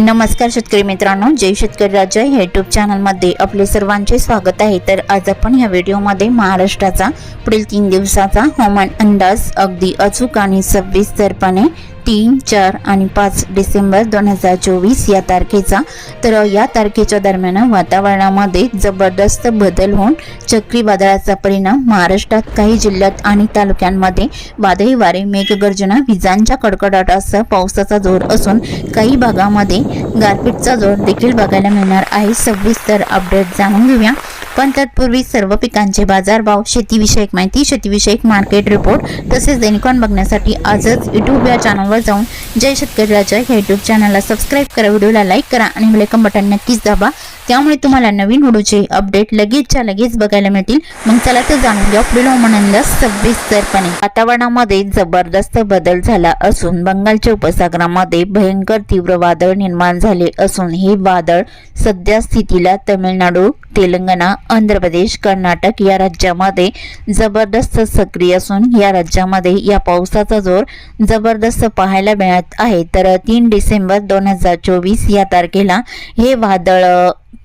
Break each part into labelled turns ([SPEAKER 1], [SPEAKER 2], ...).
[SPEAKER 1] नमस्कार शेतकरी मित्रांनो जय शेतकरी राज्य ह्या यूट्यूब चॅनलमध्ये आपले सर्वांचे स्वागत आहे. तर आज आपण या व्हिडिओमध्ये महाराष्ट्राचा पुढील तीन दिवसाचा हवामान अंदाज अगदी अचूक आणि सविस्तरपणे तीन चार आणि पाच डिसेंबर दोन हजार चोवीस या तारखेचा. तर या तारखेच्या दरम्यान वातावरणामध्ये जबरदस्त बदल होऊन चक्रीवादळाचा परिणाम महाराष्ट्रात काही जिल्ह्यात आणि तालुक्यांमध्ये वादळी वारे मेघगर्जना विजांच्या कडकडाटासह पावसाचा जोर असून काही भागामध्ये गारपीटचा जोर देखील बघायला मिळणार आहे. सविस्तर अपडेट जाणून घेऊया. पण तत्पूर्वी सर्व पिकांचे बाजारभाव शेतीविषयक माहिती शेतीविषयक मार्केट रिपोर्ट तसेच दैनिकॉन बघण्यासाठी आजच यूट्यूब या चॅनलवर जाऊन जय शेतकरी राजा या यूट्यूब चॅनलला सबस्क्राईब करा व्हिडिओला लाईक करा आणि वेलकम बटन नक्कीच दाबा. त्यामुळे तुम्हाला नवीन व्हिडिओचे अपडेट लगेचच्या लगेच बघायला मिळतील. मग चला तर जाणून घ्या पुढील हवामानाला सविस्तरपणे वातावरणामध्ये जबरदस्त बदल झाला असून बंगालच्या उपसागरामध्ये भयंकर तीव्र वादळ निर्माण झाले असून हे वादळ सध्या स्थितीला तमिळनाडू तेलंगणा आंध्र प्रदेश कर्नाटक या राज्यामध्ये जबरदस्त सक्रिय असून या राज्यामध्ये या पावसाचा जोर जबरदस्त पाहायला मिळत आहे. तर तीन डिसेंबर दोन हजार चोवीस या तारखेला हे वादळ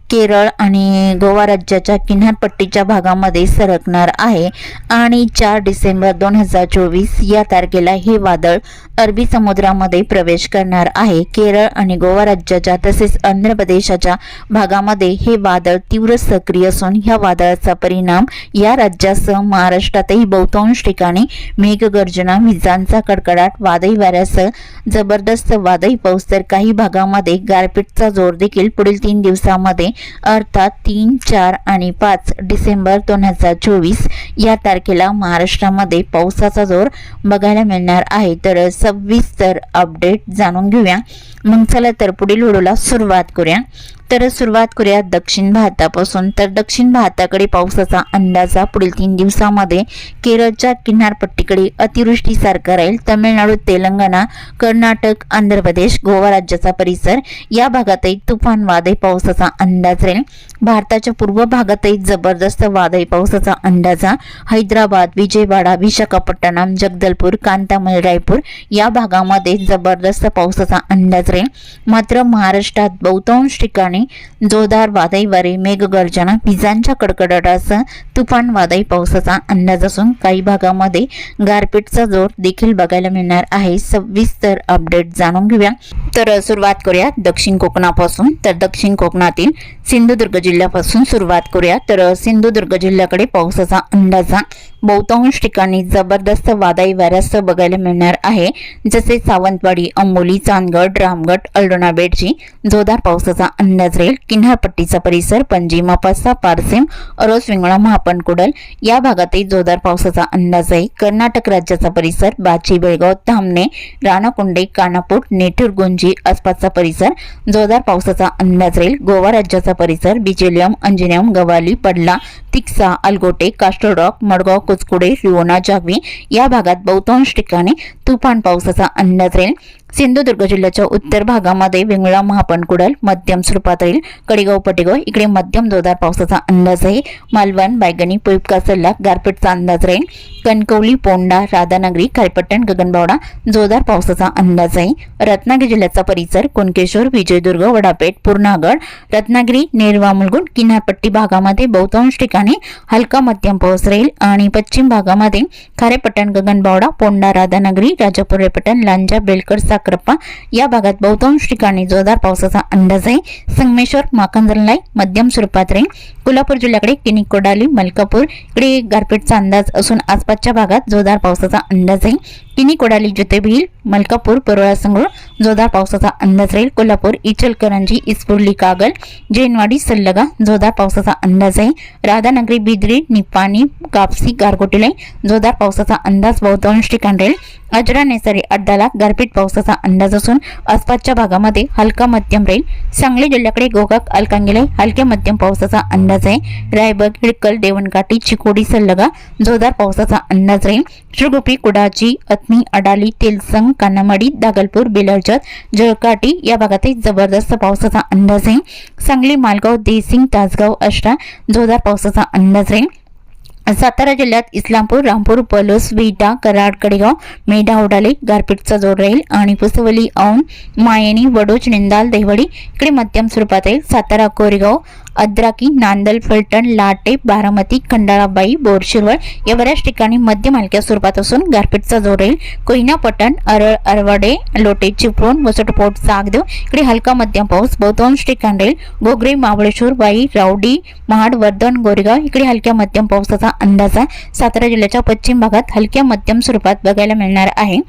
[SPEAKER 1] केरळ आणि गोवा राज्याच्या किनारपट्टीच्या भागामध्ये सरकणार आहे आणि चार डिसेंबर दोन हजार चोवीस या तारखेला हे वादळ अरबी समुद्रामध्ये प्रवेश करणार आहे. केरळ आणि गोवा राज्याच्या तसेच आंध्र प्रदेशाच्या भागामध्ये हे वादळ तीव्र सक्रिय असून ह्या वादळाचा परिणाम या राज्यासह महाराष्ट्रातही बहुतांश ठिकाणी मेघगर्जना विजांचा कडकडाट वादळी वाऱ्यासह जबरदस्त वादळी पाऊस तर काही भागामध्ये गारपीटचा जोर देखील पुढील तीन दिवसामध्ये अर्थात तीन चार आणि पाच डिसेंबर दोन हजार चोवीस या तारखेला महाराष्ट्रामध्ये पावसाचा जोर बघायला मिळणार आहे. तर सविस्तर अपडेट जाणून घेऊया. मग चला तर पुढील व्हिडिओला सुरुवात करूया. तर सुरुवात करूया दक्षिण भारतापासून. तर दक्षिण भारताकडे पावसाचा अंदाजा पुढील तीन दिवसामध्ये केरळच्या किनारपट्टीकडे अतिवृष्टीसारखा राहील. तमिळनाडू तेलंगणा कर्नाटक आंध्र प्रदेश गोवा राज्याचा परिसर या भागातही तुफान वादळी पावसाचा अंदाज राहील. भारताच्या पूर्व भागातही जबरदस्त वादळी पावसाचा अंदाजा. हैदराबाद विजयवाडा विशाखापट्टणम जगदलपूर कांतामल रायपूर या भागामध्ये जबरदस्त पावसाचा अंदाज राहील. मात्र महाराष्ट्रात बहुतांश ठिकाणी जोरदार वादळी वारे मेघगर्जना विजांच्या कडकडाटासह तुफान वादळी पावसाचा अंदाज असून काही भागामध्ये गारपीटचा जोर देखील बघायला मिळणार आहे. सविस्तर अपडेट जाणून घेऊया. तर सुरुवात करूया दक्षिण कोकणापासून. तर दक्षिण कोकणातील सिंधुदुर्ग जिल्ह्यापासून सुरुवात करूया. तर सिंधुदुर्ग जिल्ह्याकडे पावसाचा अंदाजा बहुतांश ठिकाणी जबरदस्त वादळी वाऱ्यासह बघायला मिळणार आहे. जसे सावंतवाडी अंबोली चांदगड रामगड अल्डोना बेटची जोरदार पावसाचा अंदाज राहील. किनारपट्टीचा परिसर पणजी मपासा पारसेम अरोस विंगळा महापण कुडल या भागातही जोरदार पावसाचा अंदाज आहे. कर्नाटक राज्याचा परिसर बाची बेळगाव धामणे राणाकुंडे कानापूर नेठूर गुंजी आसपासचा परिसर जोरदार पावसाचा अंदाज राहील. गोवा राज्याचा परिसर बिचेलियम अंजनियम गवाली पडला तिक्सा अलगोटे कास्टरडॉक मडगाव कुचकुडे रिवोना जागवी या भागात बहुतांश ठिकाणी तुफान पावसाचा अंदाज राहील. सिंधुदुर्ग जिल्ह्याच्या उत्तर भागामध्ये वेंगुळा महापणकुडल मध्यम स्वरूपात राहील कडेगाव पटेगाव इकडे मध्यम जोरदार पावसाचा अंदाज आहे मालवण बायगणी पुईपका सल्ला गारपेटचा अंदाज राहील. कणकवली पोंडा राधानगरी खारपट्टण गगनबावडा जोरदार पावसाचा अंदाज आहे रत्नागिरी जिल्ह्याचा परिसर कुणकेश्वर विजयदुर्ग वडापेठ पूर्णागड रत्नागिरी नेरवा मुलगुण किनारपट्टी भागामध्ये बहुतांश ठिकाणी हलका मध्यम पाऊस राहील आणि पश्चिम भागामध्ये खारेपट्टण गगनबावडा पोंडा राधानगरी राजापुरेपट्टण लांजा बेलकर साखर साखरप्पा या भागात बहुतांश ठिकाणी जोरदार पावसाचा अंदाज आहे. संगमेश्वर माकंदरलाई मध्यम स्वरूपात राहील कोल्हापूर जिल्ह्याकडे किनी कोडाली मलकापूर. इकडे गारपीटचा अंदाज असून आसपासच्या भागात जोरदार पावसाचा अंदाज आहे. किनी कोडाली जुतेबील मलकापूर परोळा संगूळ जोरदार पावसाचा अंदाज राहील. कोल्हापूर इचलकरंजी इस्पुर्ली कागल जैनवाडी सल्लगा जोरदार पावसाचा अंदाज आहे. राधानगरी बिद्री निपाणी कापसी गारगोटीलाई जोरदार पावसाचा अंदाज बहुतांश ठिकाण राहील. अजरा नेसरी अड्डाला गारपीट पावसाचा अंदाज असून आसपासच्या भागामध्ये हलका मध्यम राहील. सांगली जिल्ह्याकडे गोकाक अलकांगिलाई हलक्या मध्यम पावसाचा अंदाज आहे. रायबग हिडकल देवणकाठी चिकोडी सल्लगा जोरदार पावसाचा अंदाज राहील. श्रीगोपी कुडाची अथनी अडाली तेलसंग कानामाडी दागलपूर बेलरजत जळकाटी या भागातही जबरदस्त पावसाचा अंदाज आहे सांगली मालगाव देसिंग तासगाव अष्टा जोरदार पावसाचा अंदाज आहे सातारा जिल्ह्यात इस्लामपूर रामपूर पलूस विटा कराड कडेगाव मेढा उडाले गारपीटचा जोर राहील आणि पुसवली औंध मायणी वडोज निंदाल देवडी इकडे मध्यम स्वरूपात येईल सातारा कोरेगाव अद्राकी नांदल फलटण लाटे बारामती खंडाळाबाई बोरशिरवळ या बऱ्याच ठिकाणी मध्यम हलक्या स्वरूपात असून गारपीटचा जोर येईल. कोयना पटण अरळ अरवाडे लोटे चिपळूण वसटपोट सागदेव इकडे हलका मध्यम पाऊस. बहुतांश ठिकाण राहील गोगरे महाबळेश्वर वाई रावडी महाड वर्धन गोरेगाव. इकडे हलक्या मध्यम पावसाचा अंदाज आहे. सातारा जिल्ह्याच्या पश्चिम भागात हलक्या मध्यम स्वरूपात बघायला मिळणार आहे.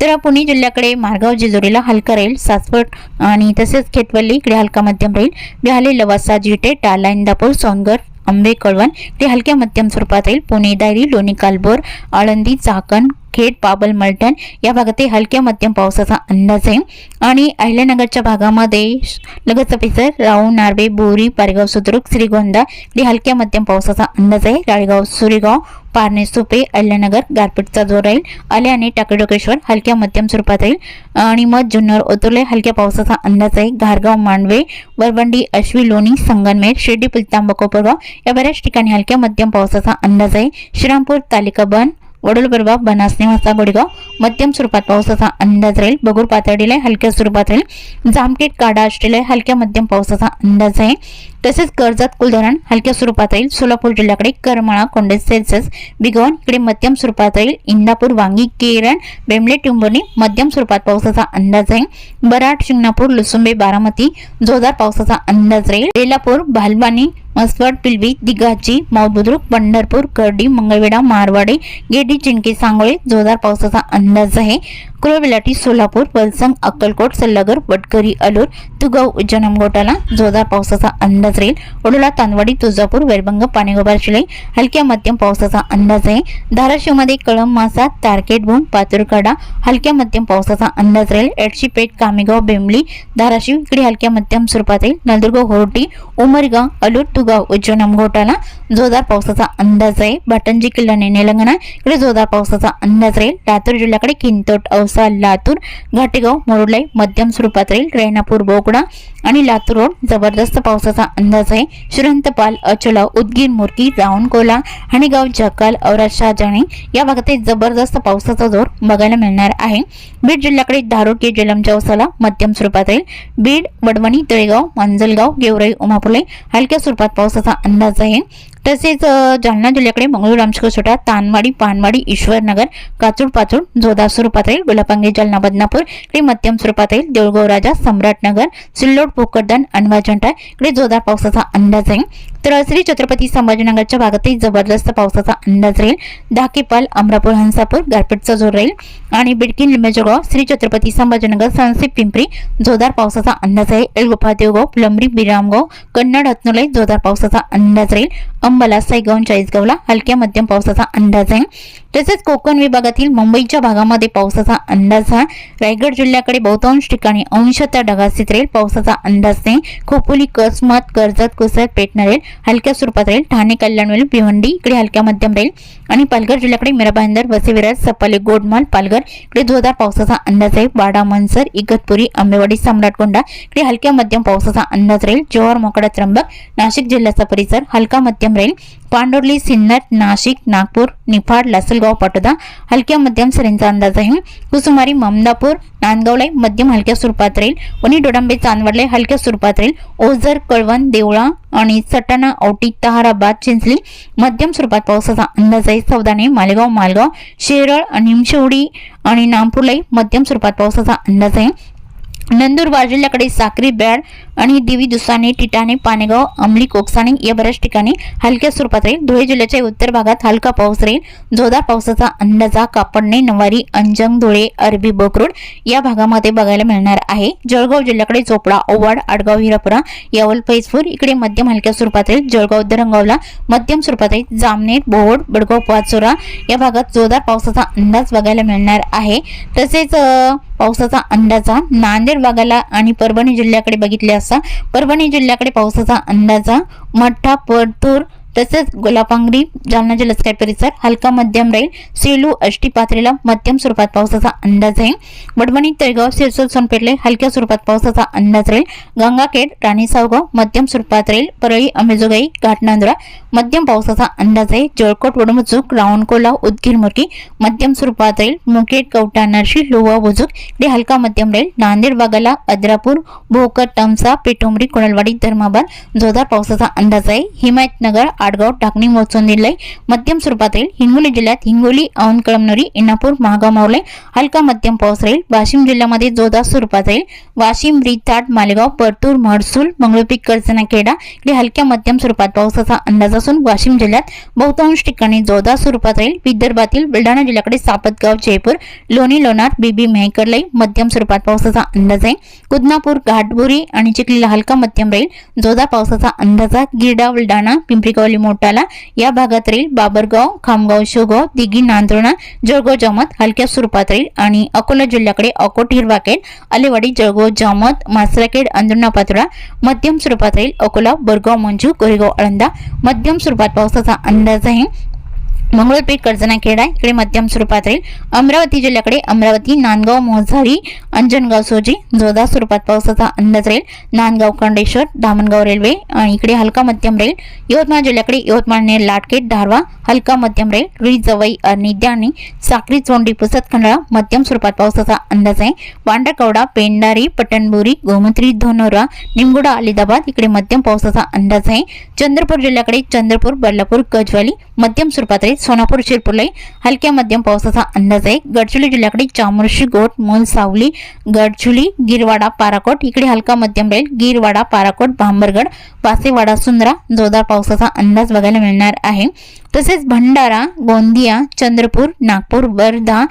[SPEAKER 1] तर पुणे जिल्ह्याकडे मारगाव जेजुरीला हलका राहील. सासवड आणि तसेच खेतवल्ली इकडे हलका मध्यम राहील. बिहाले लवासा जिटे टाला इंदापूर सोनगड आंबे कळवण ते हलक्या मध्यम स्वरूपात राहील पुणे डायरी लोणी कालबोर आळंदी चाकण खेड पाबल मलटण या भागात हलक्या मध्यम पावसाचा अंदाज आहे. आणि अहिल्यानगरच्या भागामध्ये लगतचा पिसर राऊ नार्वे बोरी पारगाव सुद्रुक श्रीगोंदा इकडे हलक्या मध्यम पावसाचा अंदाज आहे. राळेगाव सुरेगाव पारणे सुपे अहिल्यानगर गारपीटचा जोर राहील. आले आणि टाकेडोकेश्वर हलक्या मध्यम स्वरूपात राहील. आणि मध जुन्नर ओतुर्ले हलक्या पावसाचा अंदाज आहे. घारगाव मांडवे वरबंडी अश्वी लोणी संगनमेर शिर्डी पुलतांबा कोपरगाव या बऱ्याच ठिकाणी हलक्या मध्यम पावसाचा अंदाज आहे. श्रीरामपूर तालिका बन वडोलबरगाव बनासने वासा गोडेगाव मध्यम स्वरूपात पावसाचा अंदाज राहील. बगूर पातळीला हलक्या स्वरूपात राहील. जामखेड काडा आष्टीला हलक्या मध्यम पावसाचा अंदाज आहे. तसेच कर्जत कुलधरण हलक्या स्वरूपात राहील. सोलापूर जिल्ह्याकडे करमाळा कोंडे सेल्सिअस बिगवन इकडे मध्यम स्वरूपात राहील. इंदापूर वांगी केरण बेंबले टिंबोनी मध्यम स्वरूपात पावसाचा अंदाज आहे. बराट शिंगणापूर लुसुंबे बारामती जोरदार पावसाचा अंदाज राहील. बेलापूर भालबानी मसवड पिलवी दिगाची मौदबुद्रुक पंढरपूर कर्डी मंगळवेढा मारवाडे गेडी चिंकी सांगोळे जोरदार पावसाचा अंदाज आहे. कुळविलाटी सोलापूर पलसंग अक्कलकोट सल्लागर वटकरी अलूर तुगाव उज्जैन गोटाला जोरदार पावसाचा अंदाज राहील. ओडोला तांदवाडी तुळजापूर वैरभंग पाणीगोबार शिलाई हलक्या मध्यम पावसाचा अंदाज आहे धाराशिवमध्ये कळम मासा तारकेट भूम पातुरकडा हलक्या मध्यम पावसाचा अंदाज राहील. एडशीपेठ कामेगाव बेंबली धाराशिव इकडे हलक्या मध्यम स्वरूपात येईल नंदुरगाव होर्टी उमरगाव अलूर तुगाव उज्जैन गोटाला जोरदार पावसाचा अंदाज आहे. भटनजी किल्ला आणि निलंगणा इकडे जोरदार पावसाचा अंदाज राहील. लातूर जिल्ह्याकडे किंतोट औसा लातूर घाटेगाव मोरलाई मध्यम स्वरूपात राहील. रेणापूर बोकडा आणि लातूर रोड जबरदस्त पावसाचा अंदाज आहे. श्रीरंतपाल अचोला उदगीर मुरकी रावणकोला हणीगाव जकाल औराद शहाजाणी या भागात जबरदस्त पावसाचा जोर बघायला मिळणार आहे. बीड जिल्ह्याकडे धारोटी जलमच्या औसाला मध्यम स्वरूपात राहील. बीड वडवणी तळेगाव मांजलगाव गेवराई उमापुले हलक्या स्वरूपात पावसाचा अंदाज आहे. तसेच जालना जिल्ह्याकडे मंगळूर रामशकोसोटा तानवाडी पानवाडी ईश्वरनगर काचूड पाचूड जोधा स्वरूपात राहील गुलापांगे जालना बदनापूर इकडे मध्यम स्वरूपात राहील देऊळगाव राजा सम्राटनगर सिल्लोड पोकरदन अनवाजंटा इकडे जोरदार पावसाचा अंदाज आहे. तर श्री छत्रपती संभाजीनगरच्या भागातही जबरदस्त पावसाचा अंदाज राहील. धाकेपाल अमरापूर हंसापूर गारपीटचा जोर राहील. आणि बिडकी लिंबेजगाव श्री छत्रपती संभाजीनगर सनसे पिंपरी जोरदार पावसाचा अंदाज आहे. एलगोपा देवगाव प्लंबरी बिरामगाव कन्नड हतनुलाई जोरदार पावसाचा अंदाज राहील. अंबाला साईगाव चाळीसगावला हलक्या मध्यम पावसाचा अंदाज आहे. तसेच कोकण विभागातील मुंबईच्या भागामध्ये पावसाचा अंदाज हा रायगड जिल्ह्याकडे बहुतांश ठिकाणी अंशतः ढगास्थित राहील. पावसाचा अंदाज नाही. खोपोली कसमत कर्जत कुसत पेटणार राहील हलक्या स्वरूपात राहील. ठाणे कल्याणवेल भिवंडी इकडे हलक्या मध्यम राहील. आणि पालघर जिल्ह्याकडे मिराबांदर वसेविराज सपाले गोडमाल पालघर. इकडे जोरदार पावसाचा अंदाज आहे. वाडा मनसर इगतपुरी आंबेवाडी सम्राटकोंडा इकडे हलक्या मध्यम पावसाचा अंदाज राहील. जोहर मोकडा त्र्यंबक नाशिक जिल्ह्याचा परिसर हलका मध्यम राहील. पांडुर्ली सिन्नर नाशिक नागपूर निफाड लासलगाव पाटोदा हलक्या मध्यम सरींचा अंदाज आहे. कुसुमारी ममदापूर नांदगावला मध्यम हलक्या स्वरूपात राहील. वणी डोडांबे चांदवडले हलक्या स्वरूपात राहील. ओझर कळवण देवळा आणि सटाणा औटी तहाराबाद चिंचली मध्यम स्वरूपात पावसाचा अंदाज आहे. सौदाने मालेगाव मालगाव शेरळ निमशेवडी आणि नामपूरलाही मध्यम स्वरूपात पावसाचा अंदाज आहे. नंदुरबार जिल्ह्याकडे साक्री बॅड आणि देवी दुसाने टिटाणे पानेगाव अंमली कोकसाणे या बऱ्याच ठिकाणी हलक्या स्वरूपात राहील धुळे जिल्ह्याच्या उत्तर भागात हलका पाऊस राहील. जोरदार पावसाचा अंदाजा कापडणे नवारी अंजंग धुळे अरबी बोकरोड या भागामध्ये बघायला मिळणार आहे. जळगाव जिल्ह्याकडे चोपडा ओवाड आडगाव हिरापुरा यावल फैजपूर इकडे मध्यम हलक्या स्वरूपात राहील. जळगाव दरंगावला मध्यम स्वरूपात राहील. जामनेर बोहोड बडगाव पाचोरा या भागात जोरदार पावसाचा अंदाज बघायला मिळणार आहे. तसेच पावसाचा अंदाजा नांदेड भागाला आणि परभणी जिल्ह्याकडे बघितले असता परभणी जिल्ह्याकडे पावसाचा अंदाजा मठ्ठा परतूर तसेच गोलापांगरी जालना जिल्ह्याचा परिसर हलका मध्यम राहील सेलू अष्टी पाथरीला मध्यम स्वरूपात पावसाचा अंदाज आहे. वडवणी तळगाव सिरसोल सोनपेठले हलक्या स्वरूपात पावसाचा अंदाज राहील. गंगाखेड राणी सावगाव मध्यम स्वरूपात राहील. परळी अंबेजोगाई घाटनांदुरा मध्यम पावसाचा अंदाज आहे. जळकोट वडमुचूक रावणकोला उदगीर मुरकी मध्यम स्वरूपात राहील. मुखेड कवटा नरशी लोहा बुजुक इकडे हलका मध्यम राहील नांदेड बागाला अद्रापूर भोकर तमसा पेटोमरी कोणलवाडी धर्माबाद जोरदार पावसाचा अंदाज आहे. हिमायतनगर आडगाव टाकणी मोचोंदिल्लय मध्यम स्वरूपात राहील हिंगोली जिल्ह्यात हिंगोली औंध कळमनुरी महागाव मावळे हलका मध्यम पाऊस राहील. वाशिम जिल्ह्यामध्ये जोरदार स्वरूपात राहील. वाशिम रिताड मालेगाव परतूर महसूल मंगळपीक कर्जना खेडा इकडे हलक्या मध्यम स्वरूपात पावसाचा अंदाज असून वाशिम जिल्ह्यात बहुतांश ठिकाणी जोरदार स्वरूपात राहील. विदर्भातील बुलढाणा जिल्ह्याकडे सापतगाव जयपूर लोणी लोणार बीबी मेहकरलाई मध्यम स्वरूपात पावसाचा अंदाज आहे. कुदनापूर घाटबुरी आणि चिखलीला हलका मध्यम राहील. जोरदार पावसाचा अंदाज आहे. गिरडा बुलढाणा पिंपरीगाव मोटाला या भागात राहील बाबरगाव खामगाव शेवगाव दिघी नांदुर्णा जळगाव जामत हलक्या स्वरूपात राहील आणि अकोला जिल्ह्याकडे अकोट हिरवाखेड आलेवाडी जळगाव जामत मासराखेड अंजुना पातोळा मध्यम स्वरूपात राहील अकोला बोरगाव मंजू कोरेगाव आळंदा. मध्यम स्वरूपात पावसाचा अंदाज आहे. मंगळपीठ कर्जना खेडा इकडे मध्यम स्वरूपात राहील अमरावती जिल्ह्याकडे अमरावती नांदगाव मोझारी अंजनगाव सोजी जोरदार स्वरूपात पावसाचा अंदाज राहील. नांदगाव खंडेश्वर दामणगाव रेल्वे आणि इकडे हलका मध्यम राहील यवतमाळ जिल्ह्याकडे यवतमाळ नेर लाटकेट धारवा हलका मध्यम राहील री जवई निद्या आणि साखरी चोंडी पुसत खंडाळा मध्यम स्वरूपात पावसाचा अंदाज आहे. वांडाकवडा पेंडारी पटणबुरी गोमत्री धनोरा निमगुडा अलिदाबाद इकडे मध्यम पावसाचा अंदाज आहे. चंद्रपूर जिल्ह्याकडे चंद्रपूर बल्लापूर गजवाली मध्यम स्वरूपात राहील सोनापूर शिरपूरलाई हलक्या मध्यम पावसाचा अंदाज आहे. गडचिरोली जिल्ह्याकडे चामोर्शी गोट मूल सावली गडचुली गिरवाडा पाराकोट इकडे हलका मध्यम राहील. गिरवाडा पाराकोट भांबरगड वासेवाडा सुंदरा जोरदार पावसाचा अंदाज बघायला मिळणार आहे. तसेच भंडारा गोंदिया चंद्रपूर नागपूर वर्धा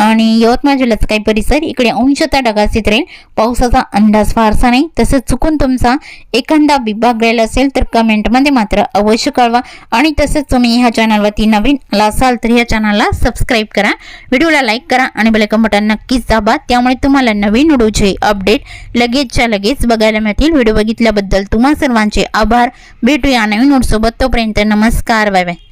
[SPEAKER 1] आणि यवतमाळ जिल्ह्याचा काही परिसर इकडे अंशतः ढगासित राहील. पावसाचा अंदाज फारसा नाही. तसेच चुकून तुमचा एखादा विभाग गेला असेल तर कमेंटमध्ये मात्र अवश्य कळवा. आणि तसेच तुम्ही ह्या चॅनलवरती नवीन आला असाल तर ह्या चॅनलला सबस्क्राईब करा. व्हिडिओला लाईक करा आणि बेलकम बटन नक्कीच दाबा. त्यामुळे तुम्हाला नवीन व्हिडिओचे अपडेट लगेचच्या लगेच बघायला मिळतील. व्हिडिओ बघितल्याबद्दल तुम्हा सर्वांचे आभार. भेटूया नवीन व्हिडिओसोबत. तोपर्यंत नमस्कार. Bye bye.